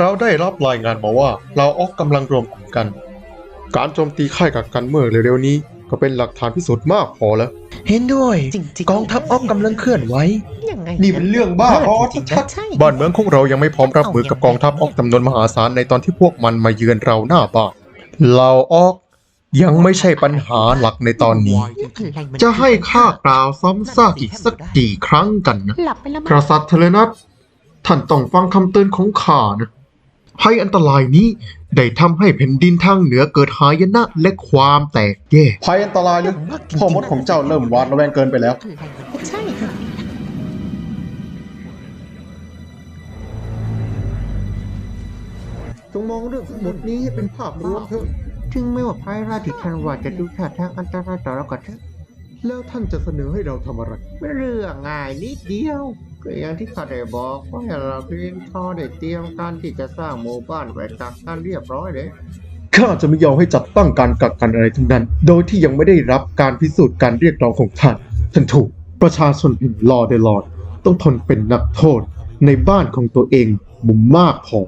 เราได้รับรายงานมาว่าเราออกกำลังรวมกลุ่มกัน การโจมตีค่ายกักกันเมื่อเร็วๆนี้ ก็เป็นหลักฐานพิสูจน์มากพอแล้ว เห็นด้วย จริงๆ กองทัพออกกำลังเคลื่อนไหวยังไงนี่เป็นเรื่องบ้าบอจริงๆชัดใช่บ้านเมืองของเรายังไม่พร้อมรับมือกับกองทัพออกจำนวนมหาศาลในตอนที่พวกมันมาเยือนเราหน้าบ้านเราออกยังไม่ใช่ปัญหาหลักในตอนนี้อะไรมันจะให้ข้ากล่าวซ้ำซากอีกสักกี่ครั้งกันนะหลับไปแล้วกมั้งษัตริย์เทเลนัทท่านต้องฟังคำเตือนของข้านะ ภัยอันตรายนี้ได้ทำให้แผ่นดินทางเหนือเกิดหายนะและความแตกแยก ภัยอันตรายนี้พ่อมดของเจ้าเริ่มหวาดระแวงเกินไปแล้วอะไรมันใช่จงมองเรื่องทั้งหมดนี้ให้เป็นภาพรวมเถอะ ถึงไม่ว่าภัยราชที่ท่านว่าจะดูท่าทางอันตรายต่อเราก็เถอะ แล้วท่านจะเสนอให้เราทำอะไรไม่เรื่องง่ายนิดเดียว ก็อย่างที่ข้าได้บอกว่าเราเพียงพอได้เตรียมการที่จะสร้างหมู่บ้านไว้กักกันเรียบร้อยเลยข้าจะไม่ยอมให้จัดตั้งการกักกันอะไรทั้งนั้น โดยที่ยังไม่ได้รับการพิสูจน์การเรียกร้องของท่านท่านถูกประชาชนแห่งลอเดลอดต้องทนเป็นนักโทษในบ้านของตัวเองมุมมากพอ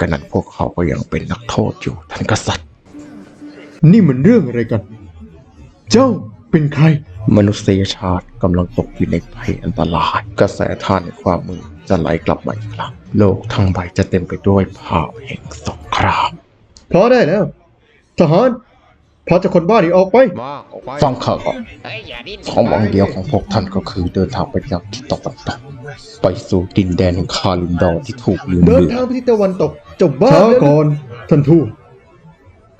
กระนั้นพวกเขาก็ยังเป็นนักโทษอยู่ท่านกษัตริย์ นี่มันเรื่องอะไรกัน เจ้าเป็นใคร มนุษยชาติกำลังตกอยู่ในภัยอันตราย กระแสทานในความมือจะไหลกลับมาอีกครั้งโลกทั้งใบจะเต็มไปด้วยภาพแห่งสงครามพอได้แล้วทหาร พาเจะคนบ้านี้ออกไป ฟังข่าวก่อนความหวังเดียวของพวกท่านก็คือเดินทางไปยังทิศตะวันตกไปสู่ดินแดนแห่งคาลินดอร์ที่ถูกลืมเดินเลือทางไปทิศตะวันตกเจ้าบ้าช้าก่อนท่านทูต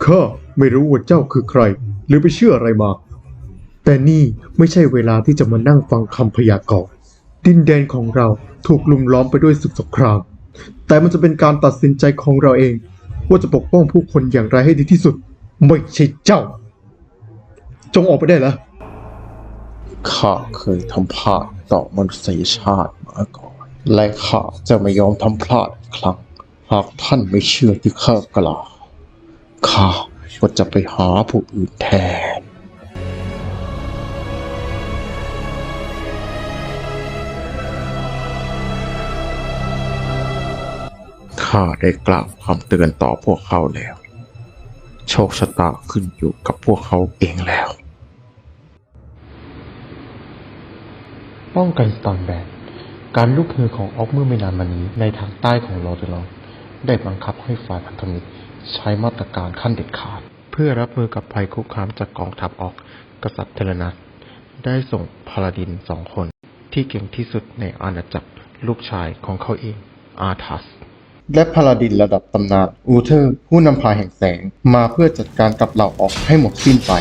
ข้าไม่รู้ว่าเจ้าคือใคร หรือไปเชื่ออะไรมา แต่นี่ไม่ใช่เวลาที่จะมานั่งฟังคำพยากรณ์ดินแดนของเราถูกลุมล้อมไปด้วยศึกสงคราม แต่มันจะเป็นการตัดสินใจของเราเอง ว่าจะปกป้องผู้คนอย่างไรให้ดีที่สุด ไม่ใช่เจ้า จงออกไปได้แล้วข้าเคยทำพลาดต่อมนุษยชาติมาก่อน และข้าจะไม่ยอมทำพลาดอีกครั้ง หากท่านไม่เชื่อที่ข้ากล่าวข้าก็จะไปหาผู้อื่นแทน ข้าได้กล่าวคำเตือนต่อพวกเขาแล้ว โชคชะตาขึ้นอยู่กับพวกเขาเองแล้ว ป้องกันสตอนแบนการลุกฮือของออกเมื่อไม่นานมานี้ในทางใต้ของลอร์เดลองได้บังคับให้ฝ่ายพันธมิตรใช้มาตรการขั้นเด็ดขาด เพื่อรับมือกับภัยคุกคามจากกองทัพออกกษัตริย์เทเลนัสได้ส่งพาลาดินสองคนที่เก่งที่สุดในอาณาจักรลูกชายของเขาเองอาทัส และพาลาดินระดับตำนานอูเทอร์ผู้นำพาแห่งแสงมาเพื่อจัดการกับเหล่าออกให้หมดสิ้นไป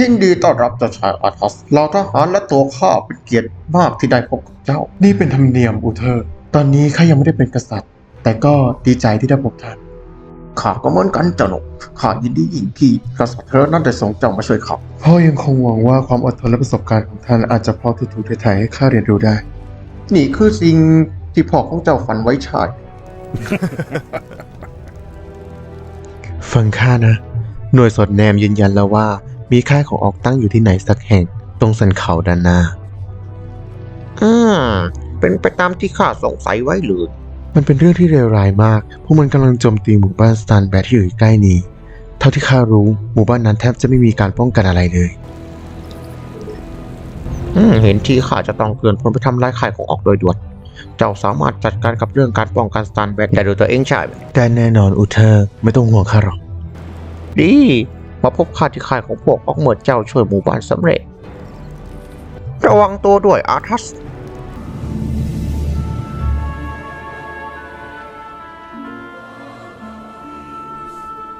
ยินดีต้อนรับเจ้าชายอาทัสเหล่าทหารและตัวข้าเป็นเกียรติมากที่ได้พบกับเจ้า นี่เป็นธรรมเนียมอูเทอร์ ตอนนี้ข้ายังไม่ได้เป็นกษัตริย์ แต่ก็ดีใจที่ได้พบท่าน ข้าก็เหมือนกันเจ้าหนกข้ายินดียิ่งที่กษัตริย์เธอนั่นได้ส่งเจ้ามาช่วยเขาพ่อยังคงหวังว่าความอดทนและประสบการณ์ของท่านอาจจะพอถูถูไทยๆให้ข้าเรียนรู้ได้ นี่คือสิ่งที่พ่อของเจ้าฝันไว้ใช่ฟังข้านะ หน่วยสอดแนมยืนยันแล้วว่า มีค่ายของออกตั้งอยู่ที่ไหนสักแห่ง ตรงสันเขาด้านหน้าอืมเป็นไปตามที่ข้าสงสัยไว้เลย มันเป็นเรื่องที่เลวร้ายมาก พวกมันกำลังโจมตีหมู่บ้านสตันแบทที่อยู่ใกล้นี้ เท่าที่ข้ารู้ หมู่บ้านนั้นแทบจะไม่มีการป้องกันอะไรเลย อืมเห็นที่ข้าจะต้องเกินพลไปทำลายข่ายของออกโดยด่วน เจ้าสามารถจัดการกับเรื่องการป้องกันสตาร์แบทได้ด้วยตัวเองใช่ไหมแต่แน่นอนอูเทอร์ไม่ต้องห่วงข้าหรอก ดี มาพบข้าที่ข่ายของพวกออกเมื่อเจ้าช่วยหมู่บ้านสำเร็จ ระวังตัวด้วยอาทัส